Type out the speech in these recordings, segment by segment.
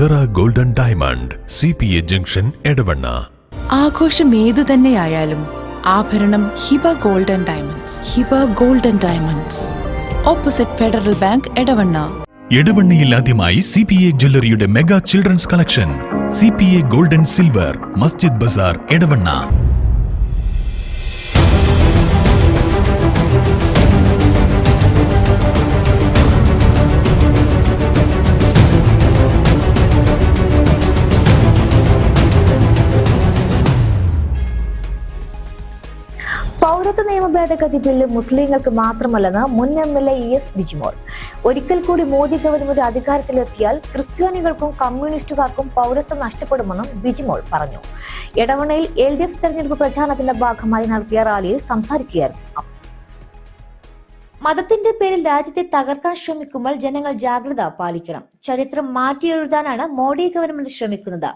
Cera golden diamond C P A junction Edavanna ആഘോഷം ഏതു തന്നെയായാലും ആഭരണം Hiba golden diamonds Hiba golden diamonds opposite Federal Bank Edavanna എടവണ്ണയിൽ ആദ്യമായി C P A ജ്വല്ലറിയുടെ mega children's collection C P A golden silver Masjid Bazar Edavanna പൗരത്വ നിയമ ഭേദഗതി bill മുസ്ലിങ്ങൾക്ക് മാത്രമല്ലെന്ന് മുൻ M L A E S Bijimol. ഒരിക്കൽ കൂടി Modi government അധികാരത്തിലെത്തിയാൽ ക്രിസ്ത്യാനികൾക്കും കമ്മ്യൂണിസ്റ്റുകാർക്കും പൗരത്വം നഷ്ടപ്പെടുമെന്നും ബിജിമോൾ പറഞ്ഞു. എടവണയിൽ എൽ ഡി എഫ് തെരഞ്ഞെടുപ്പ് പ്രചാരണത്തിന്റെ ഭാഗമായി നടത്തിയ റാലിയിൽ സംസാരിക്കുകയായിരുന്നു മതത്തിന്റെ പേരിൽ രാജ്യത്തെ തകർക്കാൻ ശ്രമിക്കുമ്പോൾ ജനങ്ങൾ ജാഗ്രത പാലിക്കണം. ചരിത്രം മാറ്റിയെഴുതാനാണ് മോഡി ഗവൺമെന്റ് ശ്രമിക്കുന്നത്.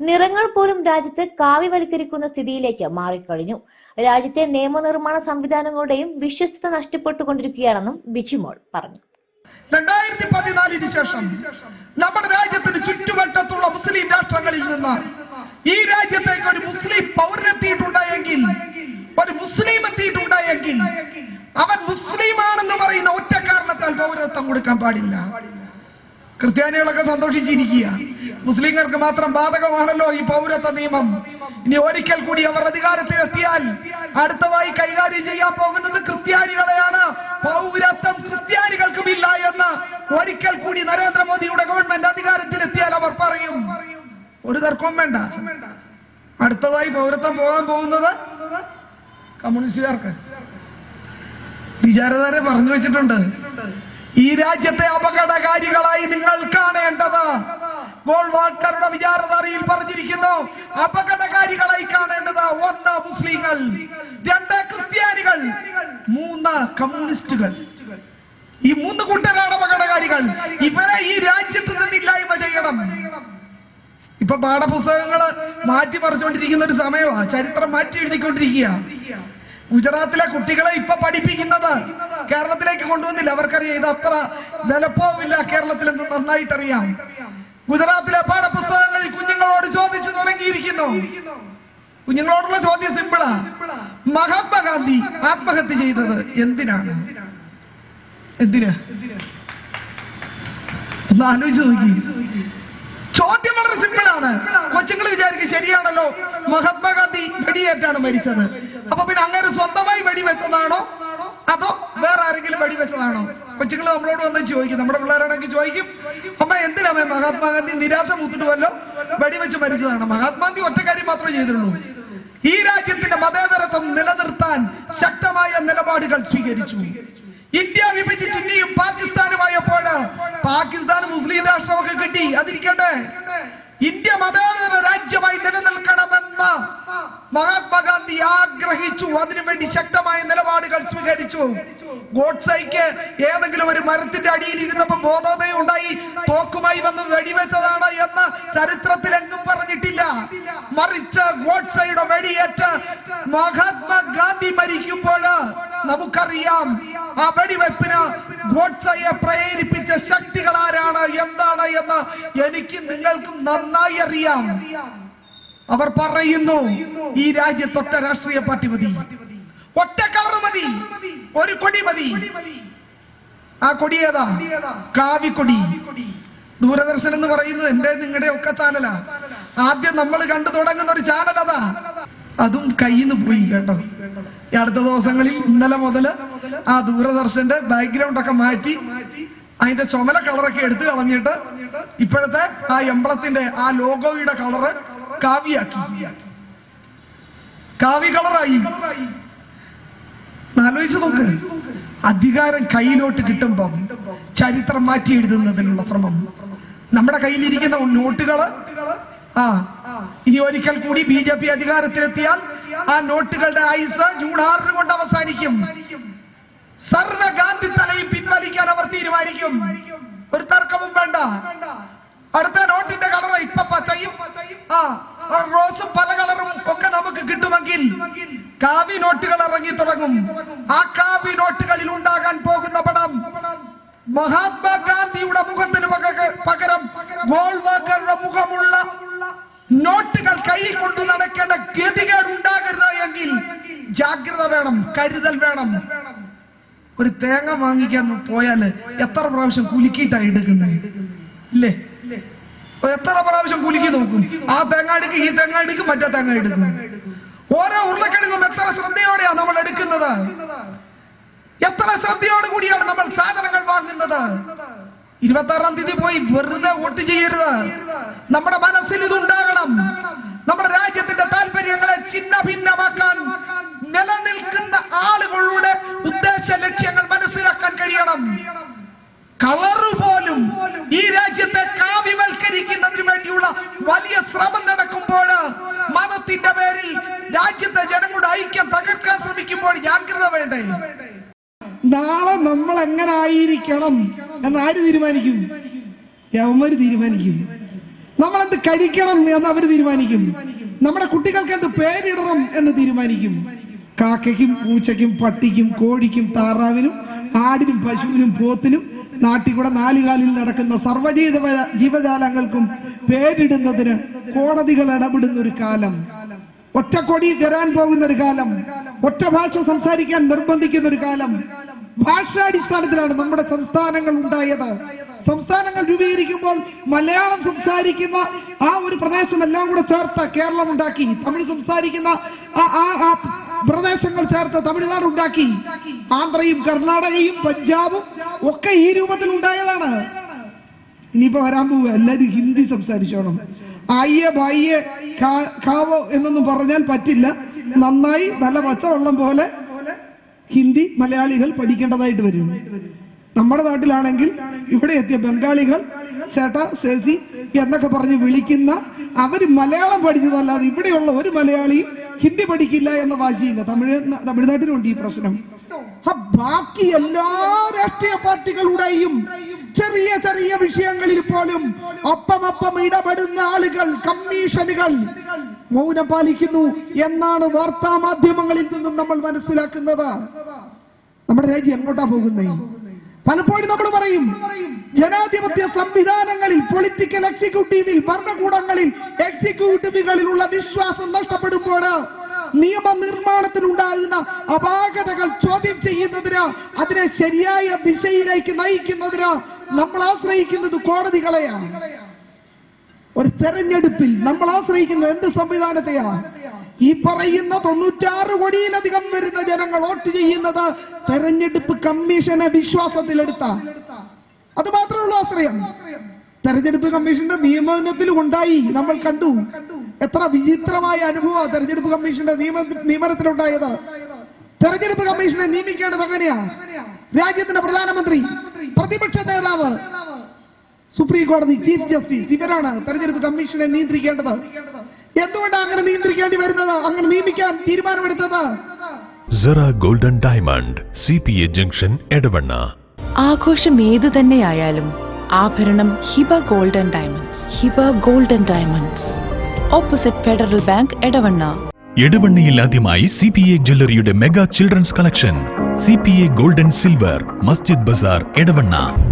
നിറങ്ങൾ പോലും രാജ്യത്ത് കാവ്യവൽക്കരിക്കുന്ന സ്ഥിതിയിലേക്ക് മാറിക്കഴിഞ്ഞു. രാജ്യത്തെ നിയമനിർമ്മാണ സംവിധാനങ്ങളുടെയും വിശ്വസ്തത നഷ്ടപ്പെട്ടുകൊണ്ടിരിക്കുകയാണെന്നും ബിജിമോൾ പറഞ്ഞു. രണ്ടായിരത്തി പതിനാലിന് ശേഷം നമ്മുടെ രാജ്യത്തിന് ചുറ്റുവട്ടത്തുള്ള മുസ്ലിം രാഷ്ട്രങ്ങളിൽ നിന്ന് ഈ രാജ്യത്തേക്ക് ഒരു മുസ്ലിം പൗരനെത്തിയിട്ടുണ്ടായെങ്കിൽ ഒരു മുസ്ലിം എത്തിയിട്ടുണ്ടായെങ്കിൽ അവൻ മുസ്ലിമാണെന്ന് പറയുന്ന ഒറ്റ കാരണത്താൽ പൗരത്വം കൊടുക്കാൻ പാടില്ല. ക്രിസ്ത്യാനികളൊക്കെ സന്തോഷിച്ചിരിക്കുക. മുസ്ലിങ്ങൾക്ക് മാത്രം ബാധകമാണല്ലോ ഈ പൗരത്വ നിയമം. ഇനി ഒരിക്കൽ കൂടി അവർ അധികാരത്തിലെത്തിയാൽ അടുത്തതായി കൈകാര്യം ചെയ്യാൻ പോകുന്നത് ക്രിസ്ത്യാനികളെയാണ്. പൗരത്വം ക്രിസ്ത്യാനികൾക്കും ഇല്ല എന്ന് ഒരിക്കൽ കൂടി നരേന്ദ്രമോദിയുടെ ഗവൺമെന്റ് അധികാരത്തിലെത്തിയാൽ അവർ പറയും. ഒരു തർക്കവും വേണ്ട. അടുത്തതായി പൗരത്വം പോകാൻ പോകുന്നത് കമ്മ്യൂണിസ്റ്റുകാർക്ക്. വിചാരധാര പറഞ്ഞു വെച്ചിട്ടുണ്ട്. ഈ രാജ്യത്തെ കാണേണ്ടത് ഗോൾവാൾക്കറുടെ വിചാരധാരയിൽ പറഞ്ഞിരിക്കുന്നു. അപകടകാരികളായി കാണേണ്ടത് ഒന്ന് മുസ്ലിങ്ങൾ രണ്ട് ക്രിസ്ത്യാനികൾ മൂന്ന് കമ്മ്യൂണിസ്റ്റുകൾ. ഈ മൂന്ന് കൂട്ടരാണ് അപകടകാരികൾ. ഇവരെ ഈ രാജ്യത്ത് നിന്നില്ലായ്മ ചെയ്യണം. ഇപ്പൊ പാഠപുസ്തകങ്ങൾ മാറ്റി മറിച്ചുകൊണ്ടിരിക്കുന്ന ഒരു സമയമാ. ചരിത്രം മാറ്റി എഴുതിക്കൊണ്ടിരിക്കുക ഗുജറാത്തിലെ കുട്ടികളെ ഇപ്പൊ പഠിപ്പിക്കുന്നത് കേരളത്തിലേക്ക് കൊണ്ടുവന്നില്ല. അവർക്കറിയാം ഇത് അത്ര വിലപ്പോവില്ല കേരളത്തിൽ എന്ന് നന്നായിട്ട് അറിയാം ഗുജറാത്തിലെ പാഠപുസ്തകങ്ങളിൽ കുഞ്ഞുങ്ങളോട് ചോദിച്ചു തുടങ്ങിയിരിക്കുന്നു. കുഞ്ഞുങ്ങളോടുള്ള ചോദ്യം സിമ്പിളാ. മഹാത്മാഗാന്ധി ആത്മഹത്യ ചെയ്തത് എന്തിനാണ്? എന്തിനാ? ചോദ്യം വളരെ സിമ്പിളാണ്. കൊച്ചുങ്ങൾ വിചാരിക്കും ശരിയാണല്ലോ മഹാത്മാഗാന്ധി വെടിയേറ്റാണ് മരിച്ചത്. അപ്പൊ പിന്നെ അങ്ങനെ സ്വന്തമായി വെടിവെച്ചതാണോ? അതോ വേറെ ആരെങ്കിലും വെടിവെച്ചതാണോ? കൊച്ചുങ്ങൾ നമ്മളോട് വന്ന് ചോദിക്കും. നമ്മുടെ പിള്ളേരാണെങ്കിൽ ചോദിക്കും. എന്തിനാമേ മഹാത്മാഗാന്ധി നിരാശ മുത്തിട്ടുമല്ലോ വെടിവെച്ച് മരിച്ചതാണ്. മഹാത്മാഗാന്ധി ഒറ്റ കാര്യം മാത്രമേ ചെയ്തിട്ടുള്ളൂ. ഈ രാജ്യത്തിന്റെ മതേതരത്വം നിലനിർത്താൻ ശക്തമായ നിലപാടുകൾ സ്വീകരിച്ചു. ഇന്ത്യ വിഭജിച്ച് ഇന്ത്യയും പാകിസ്ഥാനുമായപ്പോൾ പാകിസ്ഥാൻ മുസ്ലിം രാഷ്ട്രമൊക്കെ കിട്ടി. അതിരിക്കട്ടെ. ഇന്ത്യ മതേതര രാജ്യമായി നിലനിൽക്കണമെന്ന് മഹാത്മാഗാന്ധി ആഗ്രഹിച്ചു. അതിനുവേണ്ടി ശക്തമായ നിലപാടുകൾ സ്വീകരിച്ചു. ഗോഡ്സൈക്ക് ഏതെങ്കിലും ഒരു മരത്തിന്റെ അടിയിൽ ഇരുന്നപ്പോൾ ബോധോദയം ഉണ്ടായി തോക്കുമായി വന്ന് വെടിവെച്ചതാണ് എന്ന് ചരിത്രത്തിൽ എങ്ങും പറഞ്ഞിട്ടില്ല. മറിച്ച് ഗോഡ്സയുടെ വെടിയേറ്റ് മഹാത്മാഗാന്ധി മരിക്കുമ്പോൾ നമുക്കറിയാം ആ വെടിവെപ്പിന് ഗോഡ്സയെ പ്രേരിപ്പിച്ച ശക്തികൾ ആരാണ് എന്താണ് എന്ന് എനിക്കും നിങ്ങൾക്കും നന്നായി അറിയാം. അവർ പറയുന്നു ഈ രാജ്യത്തൊട്ട രാഷ്ട്രീയ പാർട്ടി മതി. ഒറ്റ കളർ മതി. ഒരു കൊടി മതി. ആ കൊടി ഏതാ? കാവിക്കൊടി. ദൂരദർശൻ എന്ന് പറയുന്നത് എന്റെ നിങ്ങളുടെ ഒക്കെ ചാനലാ? ആദ്യം നമ്മൾ കണ്ടു തുടങ്ങുന്ന ഒരു ചാനൽ അതാ. അതും കയ്യിൽ നിന്ന് പോയി കേട്ടോ. ഈ അടുത്ത ദിവസങ്ങളിൽ ഇന്നലെ മുതൽ ആ ദൂരദർശന്റെ ബാക്ക്ഗ്രൗണ്ട് ഒക്കെ മാറ്റി അതിന്റെ ചുമല കളറൊക്കെ എടുത്തു കളഞ്ഞിട്ട് ഇപ്പോഴത്തെ ആ എംബ്ലത്തിന്റെ ആ ലോഗോയുടെ കളറ് കാവിയാക്കി. കാവ്യ കളറായി. ആലോചിച്ച് നോക്ക്. അധികാരം കയ്യിലോട്ട് കിട്ടുമ്പം ചരിത്രം മാറ്റി എഴുതുന്നതിനുള്ള ശ്രമം. നമ്മുടെ കയ്യിലിരിക്കുന്ന നോട്ടുകൾ ആ ഇനി ഒരിക്കൽ കൂടി ബി ജെ പി അധികാരത്തിലെത്തിയാൽ ആ നോട്ടുകളുടെ ആയുസ് ജൂൺ ആറിന് കൊണ്ട് അവസാനിക്കും. സർവ ഗാന്ധി തലയും പിൻവലിക്കാൻ അവർ തീരുമാനിക്കും. ഒരു തർക്കവും വേണ്ട. അടുത്ത നോട്ടിന്റെ കളർ ഇപ്പൊ പച്ചയും ആ ആ റോസും പല കളറും ഒക്കെ നമുക്ക് കിട്ടുമെങ്കിൽ കാവി നോട്ടുകൾ ഇറങ്ങി തുടങ്ങും. ആ കാവി നോട്ടുകളിൽ ഉണ്ടാകാൻ പോകുന്ന പടം മഹാത്മാഗാന്ധിയുടെ മുഖത്തിന് പക- പകരം വോൾവാക്കറുടെ മുഖമുള്ള നോട്ടുകൾ കയ്യിൽ കൊണ്ടു നടക്കേണ്ട ഗതികേട് ഉണ്ടാകരുത് എങ്കിൽ ജാഗ്രത വേണം കരുതൽ വേണം. ഒരു തേങ്ങ വാങ്ങിക്കാൻ പോയാൽ എത്ര പ്രാവശ്യം കുലുക്കിയിട്ടാണ് എടുക്കുന്നത് ഇല്ലേ? എത്ര പ്രാവശ്യം കുലുക്കി നോക്കും? ആ തേങ്ങ എടുക്കും ഈ തേങ്ങ എടുക്കും മറ്റേ തേങ്ങ എടുക്കും. ഓരോ ഉരുളക്കിഴങ്ങും എത്ര ശ്രദ്ധയോടെയാ നമ്മൾ എടുക്കുന്നത്? എത്ര ശ്രദ്ധയോട് കൂടിയാണ് നമ്മൾ സാധനങ്ങൾ വാങ്ങുന്നത്? ഇരുപത്തി ആറാം തീയതി പോയി വെറുതെ വോട്ട് ചെയ്യരുത്. നമ്മുടെ മനസ്സിൽ ഇതുണ്ടാകണം. നമ്മുടെ രാജ്യത്തിന്റെ താല്പര്യങ്ങളെ ചിന്ന ഭിന്നമാക്കാൻ നാളെ നമ്മൾ എങ്ങനെ ആയിരിക്കണം എന്ന് ആര് തീരുമാനിക്കും? യവന്മാര് തീരുമാനിക്കും. നമ്മൾ എന്ത് കഴിക്കണം എന്ന് അവർ തീരുമാനിക്കും. നമ്മുടെ കുട്ടികൾക്ക് എന്ത് പേരിടണം എന്ന് തീരുമാനിക്കും. കാക്കയ്ക്കും പൂച്ചയ്ക്കും പട്ടിക്കും കോഴിക്കും താറാവിനും ആടിനും പശുവിനും പോത്തിനും നാട്ടിൽ കൂടെ നാലുകാലിൽ നടക്കുന്ന സർവജീവ ജീവജാലങ്ങൾക്കും പേരിടുന്നതിന് കോടതികൾ ഇടപെടുന്ന ഒരു കാലം. ഒറ്റക്കൊടി വരാൻ പോകുന്ന ഒരു കാലം ഒറ്റ ഭാഷ സംസാരിക്കാൻ നിർബന്ധിക്കുന്ന ഒരു കാലം ഭാഷാടിസ്ഥാനത്തിലാണ് നമ്മുടെ സംസ്ഥാനങ്ങൾ ഉണ്ടായത്. സംസ്ഥാനങ്ങൾ രൂപീകരിക്കുമ്പോൾ മലയാളം സംസാരിക്കുന്ന ആ ഒരു പ്രദേശം എല്ലാം കൂടെ ചേർത്ത് കേരളം ഉണ്ടാക്കി. തമിഴ് സംസാരിക്കുന്ന ആ പ്രദേശങ്ങൾ ചേർത്ത് തമിഴ്നാട് ഉണ്ടാക്കി. ആന്ധ്രയും കർണാടകയും പഞ്ചാബും ഒക്കെ ഈ രൂപത്തിൽ ഉണ്ടായതാണ്. ഇനിയിപ്പോ വരാൻ പോവുക. എല്ലാരും ഹിന്ദി സംസാരിച്ചോണം. ആയ്യ ബായ്യെ കാവോ എന്നൊന്നും പറഞ്ഞാൽ പറ്റില്ല. നന്നായി നല്ല പച്ചവെള്ളം പോലെ ഹിന്ദി മലയാളികൾ പഠിക്കേണ്ടതായിട്ട് വരും. നമ്മുടെ നാട്ടിലാണെങ്കിൽ ഇവിടെ എത്തിയ ബംഗാളികൾ ചേട്ട സേസി എന്നൊക്കെ പറഞ്ഞ് വിളിക്കുന്ന അവർ മലയാളം പഠിച്ചതല്ലാതെ ഇവിടെയുള്ള ഒരു മലയാളിയും ഹിന്ദി പഠിക്കില്ല എന്ന വാശിയില്ല. തമിഴ് തമിഴ്നാട്ടിലുണ്ട് ഈ പ്രശ്നം. ബാക്കി എല്ലാ രാഷ്ട്രീയ പാർട്ടികളുടെയും ചെറിയ ചെറിയ വിഷയങ്ങളിൽ പോലും ഒപ്പമൊപ്പം ഇടപെടുന്ന ആളുകൾ കമ്മീഷനുകൾ മൗനം പാലിക്കുന്നു എന്നാണ് വാർത്താ മാധ്യമങ്ങളിൽ നിന്നും നമ്മൾ മനസ്സിലാക്കുന്നത്. നമ്മുടെ രാജ്യം എങ്ങോട്ടാ പോകുന്നത് പലപ്പോഴും നമ്മൾ പറയും ജനാധിപത്യ സംവിധാനങ്ങളിൽ പൊളിറ്റിക്കൽ എക്സിക്യൂട്ടീവിൽ ഭരണകൂടങ്ങളിൽ എക്സിക്യൂട്ടീവുകളിലുള്ള വിശ്വാസം നഷ്ടപ്പെടുമ്പോൾ നിയമനിർമ്മാണത്തിൽ ഉണ്ടാകുന്ന അപാകതകൾ ചോദ്യം ചെയ്യുന്നതിന് അതിനെ ശരിയായ ദിശയിലേക്ക് നയിക്കുന്നതിന് നമ്മൾ ആശ്രയിക്കുന്നത് കോടതികളെയാണ്. ഒരു തെരഞ്ഞെടുപ്പിൽ നമ്മൾ ആശ്രയിക്കുന്നത് എന്ത് സംവിധാനത്തെയാണ്? ഈ പറയുന്ന തൊണ്ണൂറ്റാറ് കോടിയിലധികം വരുന്ന ജനങ്ങൾ വോട്ട് ചെയ്യുന്നത് തെരഞ്ഞെടുപ്പ് കമ്മീഷനെ വിശ്വാസത്തിലെടുത്ത അത് മാത്രമേ ഉള്ളൂ ആശ്രയം. തെരഞ്ഞെടുപ്പ് കമ്മീഷന്റെ നിയമനത്തിൽ ഉണ്ടായി. നമ്മൾ കണ്ടു. എത്ര വിചിത്രമായ അനുഭവ തെരഞ്ഞെടുപ്പ് കമ്മീഷന്റെ നിയമ നിയമനത്തിലുണ്ടായത്. തെരഞ്ഞെടുപ്പ് കമ്മീഷനെ നിയമിക്കേണ്ടത് അങ്ങനെയാ. രാജ്യത്തിന്റെ പ്രധാനമന്ത്രി പ്രതിപക്ഷ നേതാവ് സുപ്രീം കോടതി ചീഫ് ജസ്റ്റിസ് ഇവരാണ് തെരഞ്ഞെടുപ്പ് കമ്മീഷനെ നിയന്ത്രിക്കേണ്ടത്. എന്തുകൊണ്ടാണ് അങ്ങനെ നിയന്ത്രിക്കേണ്ടി വരുന്നത്? അങ്ങനെ നിയമിക്കാൻ തീരുമാനമെടുത്തത്? Cera golden diamond C P A junction Edavanna ആഘോഷം ഏതു തന്നെയായാലും ആഭരണം Hiba golden diamonds. Hiba golden diamonds. Opposite Federal Bank Edavanna. എടവണ്ണയിൽ ആദ്യമായി C P A ജ്വല്ലറിയുടെ mega children's collection. C P A golden silver Masjid Bazar Edavanna.